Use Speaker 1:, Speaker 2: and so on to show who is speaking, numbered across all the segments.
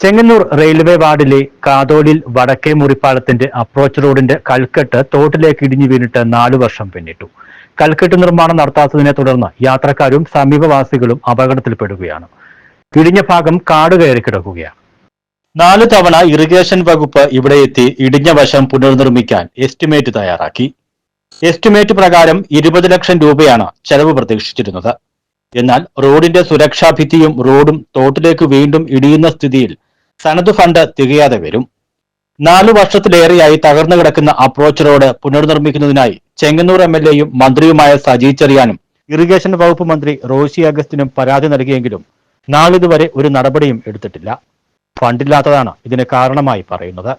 Speaker 1: Chengannur railway വാർഡിലെ കാതോലിൽ വടക്കേ മുറിപ്പാലത്തിന്റെ approach റോഡിന്റെ കൽക്കെട്ട് തോട്ടിലേക്ക് ഇടിഞ്ഞു വീണിട്ട് നാലു വർഷം പിന്നിട്ടു. കൽക്കെട്ട് നിർമ്മാണം നടത്താത്തതിനെ തുടർന്ന് യാത്രക്കാരും സമീപവാസികളും അപകടത്തിൽപ്പെടുകയാണ്. ഇടിഞ്ഞ ഭാഗം കാട് കയറി കിടക്കുകയാണ്. നാല് തവണ ഇറിഗേഷൻ വകുപ്പ് ഇവിടെ എത്തി ഇടിഞ്ഞ വശം പുനർനിർമ്മിക്കാൻ എസ്റ്റിമേറ്റ് തയ്യാറാക്കി. എസ്റ്റിമേറ്റ് പ്രകാരം ഇരുപത് ലക്ഷം രൂപയാണ് ചെലവ് പ്രതീക്ഷിച്ചിരുന്നത്. എന്നാൽ റോഡിന്റെ സുരക്ഷാ ഭിത്തിയും റോഡും തോട്ടിലേക്ക് വീണ്ടും ഇടിയുന്ന സ്ഥിതിയിൽ സനത് ഫണ്ട് തികയാതെ വരും. നാലു വർഷത്തിലേറെയായി തകർന്നു കിടക്കുന്ന അപ്രോച്ച് റോഡ് പുനർനിർമ്മിക്കുന്നതിനായി ചെങ്ങന്നൂർ എം എൽ എയും മന്ത്രിയുമായ സജി ചെറിയാനും ഇറിഗേഷൻ വകുപ്പ് മന്ത്രി റോഷി അഗസ്റ്റിനും പരാതി നൽകിയെങ്കിലും നാളിതുവരെ ഒരു നടപടിയും എടുത്തിട്ടില്ല. ഫണ്ടില്ലാത്തതാണ് ഇതിന് കാരണമായി പറയുന്നത്.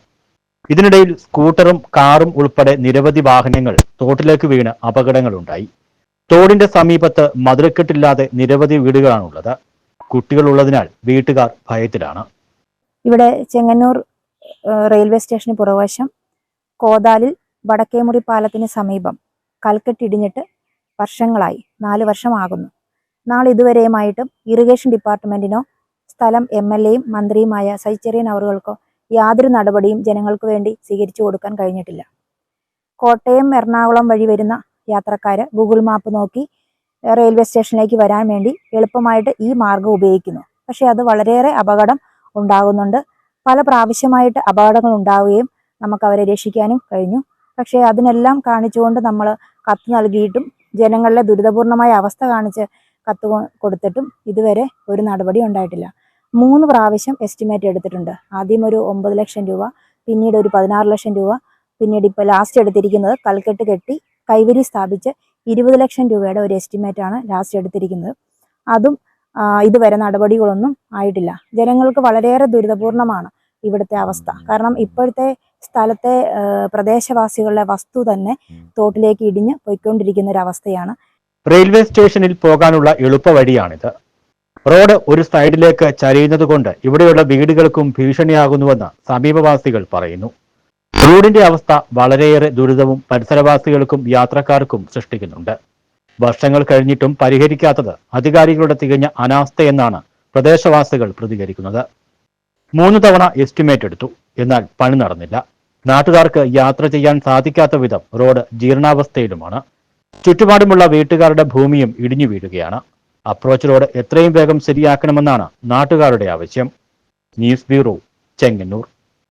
Speaker 1: ഇതിനിടയിൽ സ്കൂട്ടറും കാറും ഉൾപ്പെടെ നിരവധി വാഹനങ്ങൾ തോട്ടിലേക്ക് വീണ് അപകടങ്ങളുണ്ടായി. തോടിന്റെ സമീപത്ത് മധുരക്കെട്ടില്ലാതെ നിരവധി വീടുകളാണുള്ളത്. കുട്ടികൾ ഉള്ളതിനാൽ വീട്ടുകാർ ഭയത്തിലാണ്.
Speaker 2: ഇവിടെ ചെങ്ങന്നൂർ റെയിൽവേ സ്റ്റേഷന് പുറവശം കോതാലിൽ വടക്കേമുറി പാലത്തിന് സമീപം കൽക്കെട്ടിടിഞ്ഞിട്ട് വർഷങ്ങളായി നാല് വർഷമാകുന്നു. നാളെ ഇതുവരെയുമായിട്ടും ഇറിഗേഷൻ ഡിപ്പാർട്ട്മെന്റിനോ സ്ഥലം എം എൽ എയും മന്ത്രിയുമായ സൈച്ചെറിയൻ അവറുകൾക്കോ യാതൊരു നടപടിയും ജനങ്ങൾക്ക് വേണ്ടി സ്വീകരിച്ചു കൊടുക്കാൻ കഴിഞ്ഞിട്ടില്ല. കോട്ടയം എറണാകുളം വഴി വരുന്ന യാത്രക്കാർ ഗൂഗിൾ മാപ്പ് നോക്കി റെയിൽവേ സ്റ്റേഷനിലേക്ക് വരാൻ വേണ്ടി എളുപ്പമായിട്ട് ഈ മാർഗം ഉപയോഗിക്കുന്നു. പക്ഷേ അത് വളരെയേറെ അപകടം ഉണ്ടാകുന്നുണ്ട്. പല പ്രാവശ്യമായിട്ട് അപകടങ്ങൾ ഉണ്ടാവുകയും നമുക്ക് അവരെ രക്ഷിക്കാനും കഴിഞ്ഞു. പക്ഷേ അതിനെല്ലാം കാണിച്ചുകൊണ്ട് നമ്മൾ കത്ത് നൽകിയിട്ടും ജനങ്ങളിലെ ദുരിതപൂർണമായ അവസ്ഥ കാണിച്ച് കത്ത് കൊടുത്തിട്ടും ഇതുവരെ ഒരു നടപടി ഉണ്ടായിട്ടില്ല. മൂന്ന് പ്രാവശ്യം എസ്റ്റിമേറ്റ് എടുത്തിട്ടുണ്ട്. ആദ്യം ഒരു ഒമ്പത് ലക്ഷം രൂപ പിന്നീട് ഒരു പതിനാറ് ലക്ഷം രൂപ പിന്നീട് ഇപ്പോൾ ലാസ്റ്റ് എടുത്തിരിക്കുന്നത് കൽക്കെട്ട് കെട്ടി കൈവരി സ്ഥാപിച്ച് ഇരുപത് ലക്ഷം രൂപയുടെ ഒരു എസ്റ്റിമേറ്റ് ആണ് ലാസ്റ്റ് എടുത്തിരിക്കുന്നത്. അതും ഇതുവരെ നടപടികളൊന്നും ആയിട്ടില്ല. ജനങ്ങൾക്ക് വളരെയേറെ ദുരിതപൂർണമാണ് ഇവിടുത്തെ അവസ്ഥ. കാരണം ഇപ്പോഴത്തെ സ്ഥലത്തെ പ്രദേശവാസികളുടെ വസ്തു തന്നെ തോട്ടിലേക്ക് ഇടിഞ്ഞ് പോയിക്കൊണ്ടിരിക്കുന്ന ഒരു അവസ്ഥയാണ്
Speaker 1: റെയിൽവേ സ്റ്റേഷനിൽ പോകാനുള്ള എളുപ്പവഴിയാണിത്. റോഡ് ഒരു സൈഡിലേക്ക് ചരിയുന്നത് കൊണ്ട് ഇവിടെയുള്ള വീടുകൾക്കും ഭീഷണിയാകുന്നുവെന്ന് സമീപവാസികൾ പറയുന്നു. റോഡിന്റെ അവസ്ഥ വളരെയേറെ ദുരിതവും പരിസരവാസികൾക്കും യാത്രക്കാർക്കും സൃഷ്ടിക്കുന്നുണ്ട്. വർഷങ്ങൾ കഴിഞ്ഞിട്ടും പരിഹരിക്കാത്തത് അധികാരികളുടെ തികഞ്ഞ അനാസ്ഥയെന്നാണ് പ്രദേശവാസികൾ പ്രതികരിക്കുന്നത്. മൂന്ന് തവണ എസ്റ്റിമേറ്റ് എടുത്തു. എന്നാൽ പണി നടന്നില്ല. നാട്ടുകാർക്ക് യാത്ര ചെയ്യാൻ സാധിക്കാത്ത വിധം റോഡ് ജീർണാവസ്ഥയിലുമാണ്. ചുറ്റുപാടുമുള്ള വീട്ടുകാരുടെ ഭൂമിയും ഇടിഞ്ഞു വീഴുകയാണ്. അപ്രോച്ച് റോഡ് എത്രയും വേഗം ശരിയാക്കണമെന്നാണ് നാട്ടുകാരുടെ ആവശ്യം. News bureau Chengannur.